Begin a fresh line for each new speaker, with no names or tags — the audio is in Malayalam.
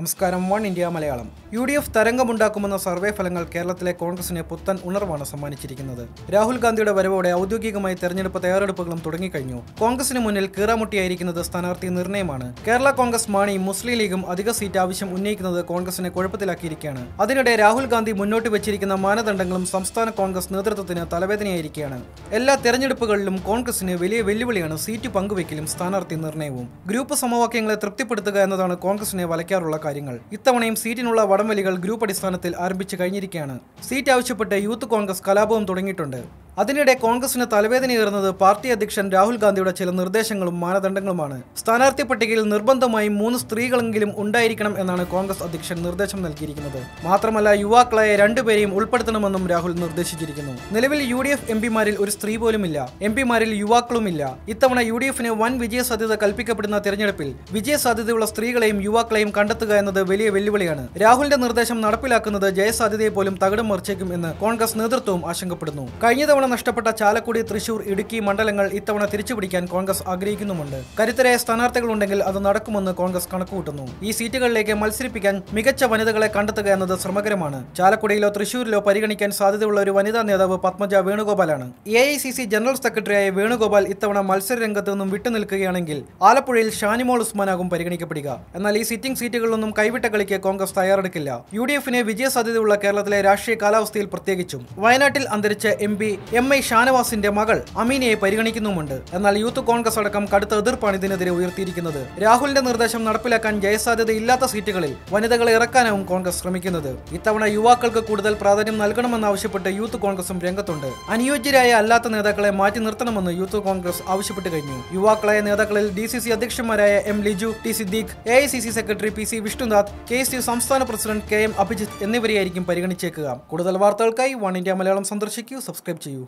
നമസ്കാരം one India Malayalam. U D F തരംഗമുണ്ടാക്കുമെന്ന survey ഫലങ്ങൾ കേരളത്തിലെ കോൺഗ്രസിന് പുത്തൻ ഉണർവാണ് സമ്മാനിച്ചിരിക്കുന്നത്. രാഹുൽ ഗാന്ധിയുടെ വരവോടെ ഔദ്യോഗികമായി തെരഞ്ഞെടുപ്പ് തയ്യാറെടുപ്പുകളും തുടങ്ങിക്കഴിഞ്ഞു. കോൺഗ്രസിന് മുന്നിൽ കീറാമുട്ടിയായിരിക്കുന്നത് സ്ഥാനാർത്ഥി നിർണയമാണ്. കേരള കോൺഗ്രസ് മാണി മുസ്ലിം ലീഗും അധിക സീറ്റ് ആവശ്യം ഉന്നയിക്കുന്നത് കോൺഗ്രസിനെ കുഴപ്പത്തിലാക്കിയിരിക്കുകയാണ്. അതിനിടെ രാഹുൽ ഗാന്ധി മുന്നോട്ട് വെച്ചിരിക്കുന്ന മാനദണ്ഡങ്ങളും സംസ്ഥാന കോൺഗ്രസ് നേതൃത്വത്തിന് തലവേദനയായിരിക്കുകയാണ്. എല്ലാ തെരഞ്ഞെടുപ്പുകളിലും കോൺഗ്രസിന് വലിയ വെല്ലുവിളിയാണ് സീറ്റ് പങ്കുവെക്കലും സ്ഥാനാർത്ഥി നിർണയവും. ഗ്രൂപ്പ് സമവാക്യങ്ങളെ തൃപ്തിപ്പെടുത്തുക എന്നതാണ് കോൺഗ്രസിനെ വലയ്ക്കാറുള്ള കാര്യങ്ങൾ. ഇത്തവണയും സീറ്റിനുള്ള വടംവലികൾ ഗ്രൂപ്പ് അടിസ്ഥാനത്തിൽ ആരംഭിച്ചു കഴിഞ്ഞിരിക്കുകയാണ് സീറ്റ് ആവശ്യപ്പെട്ട് യൂത്ത് കോൺഗ്രസ് കലാപവും തുടങ്ങിയിട്ടുണ്ട്. അതിനിടെ കോൺഗ്രസിന് തലവേദനയേറുന്നത് പാർട്ടി അധ്യക്ഷൻ രാഹുൽ ഗാന്ധിയുടെ ചില നിർദ്ദേശങ്ങളും മാനദണ്ഡങ്ങളുമാണ്. സ്ഥാനാർത്ഥി പട്ടികയിൽ നിർബന്ധമായും മൂന്ന് സ്ത്രീകളെങ്കിലും ഉണ്ടായിരിക്കണം എന്നാണ് കോൺഗ്രസ് അധ്യക്ഷൻ നിർദ്ദേശം നൽകിയിരിക്കുന്നത്. മാത്രമല്ല യുവാക്കളായ രണ്ടുപേരെയും ഉൾപ്പെടുത്തണമെന്നും രാഹുൽ നിർദ്ദേശിച്ചിരിക്കുന്നു. നിലവിൽ യു ഡി എഫ് എംപിമാരിൽ ഒരു സ്ത്രീ പോലുമില്ല. എംപിമാരിൽ യുവാക്കളുമില്ല. ഇത്തവണ യു ഡി എഫിന് വൻ വിജയ സാധ്യത കൽപ്പിക്കപ്പെടുന്ന തെരഞ്ഞെടുപ്പിൽ വിജയ സാധ്യതയുള്ള സ്ത്രീകളെയും യുവാക്കളെയും കണ്ടെത്തുക എന്നത് വലിയ വെല്ലുവിളിയാണ്. രാഹുലിന്റെ നിർദ്ദേശം നടപ്പിലാക്കുന്നത് ജയസാധ്യതയെ പോലും തകിടം മറിച്ചേക്കും എന്ന് കോൺഗ്രസ് നേതൃത്വവും ആശങ്കപ്പെടുന്നു. കഴിഞ്ഞ തവണ നഷ്ടപ്പെട്ട ചാലക്കുടി തൃശൂർ ഇടുക്കി മണ്ഡലങ്ങൾ ഇത്തവണ തിരിച്ചുപിടിക്കാൻ കോൺഗ്രസ് ആഗ്രഹിക്കുന്നുമുണ്ട്. കരുത്തരായ സ്ഥാനാർത്ഥികളുണ്ടെങ്കിൽ അത് നടക്കുമെന്ന് കോൺഗ്രസ് കണക്കുകൂട്ടുന്നു. ഈ സീറ്റുകളിലേക്ക് മത്സരിപ്പിക്കാൻ മികച്ച വനിതകളെ കണ്ടെത്തുക എന്നത് ശ്രമകരമാണ്. ചാലക്കുടിയിലോ തൃശൂരിലോ പരിഗണിക്കാൻ സാധ്യതയുള്ള ഒരു വനിതാ നേതാവ് Padmaja വേണുഗോപാലാണ്. A I C C general സെക്രട്ടറിയായ വേണുഗോപാൽ ഇത്തവണ മത്സര രംഗത്ത് നിന്നും വിട്ടുനിൽക്കുകയാണെങ്കിൽ ആലപ്പുഴയിൽ ഷാനിമോൾ ഉസ്മാനാകും പരിഗണിക്കപ്പെടുക. എന്നാൽ ഈ സിറ്റിംഗ് സീറ്റുകളിലൊന്നും കൈവിട്ട കളിക്ക് കോൺഗ്രസ് തയ്യാറെടുക്കില്ല. യു ഡി എഫിന് വിജയസാധ്യതയുള്ള കേരളത്തിലെ രാഷ്ട്രീയ കാലാവസ്ഥയിൽ പ്രത്യേകിച്ചും. വയനാട്ടിൽ അന്തരിച്ച എം പി എം ഐ ഷാനവാസിന്റെ മകൾ അമീനയെ പരിഗണിക്കുന്നുമുണ്ട്. എന്നാൽ യൂത്ത് കോൺഗ്രസ് അടക്കം കടുത്ത എതിർപ്പാണ് ഇതിനെതിരെ ഉയർത്തിയിരിക്കുന്നത്. രാഹുലിന്റെ നിർദ്ദേശം നടപ്പിലാക്കാൻ ജയസാധ്യതയില്ലാത്ത സീറ്റുകളിൽ വനിതകളെ ഇറക്കാനാവും കോൺഗ്രസ് ശ്രമിക്കുന്നത്. ഇത്തവണ യുവാക്കൾക്ക് കൂടുതൽ പ്രാധാന്യം നൽകണമെന്നാവശ്യപ്പെട്ട് യൂത്ത് കോൺഗ്രസും രംഗത്തുണ്ട്. അനുയോജ്യരായ അല്ലാത്ത നേതാക്കളെ മാറ്റി നിർത്തണമെന്ന് യൂത്ത് കോൺഗ്രസ് ആവശ്യപ്പെട്ടു കഴിഞ്ഞു. യുവാക്കളായ നേതാക്കളിൽ D C C അധ്യക്ഷന്മാരായ M Liju T Siddique A I C C secretary P C Vishnunath K U സംസ്ഥാന പ്രസിഡന്റ് കെ എം അഭിജിത്ത് എന്നിവരെയായിരിക്കും പരിഗണിച്ചേക്കുക. കൂടുതൽ വാർത്തകൾക്കായി വൺ ഇന്ത്യ മലയാളം സന്ദർശിക്കൂ സബ്സ്ക്രൈബ് ചെയ്യൂ.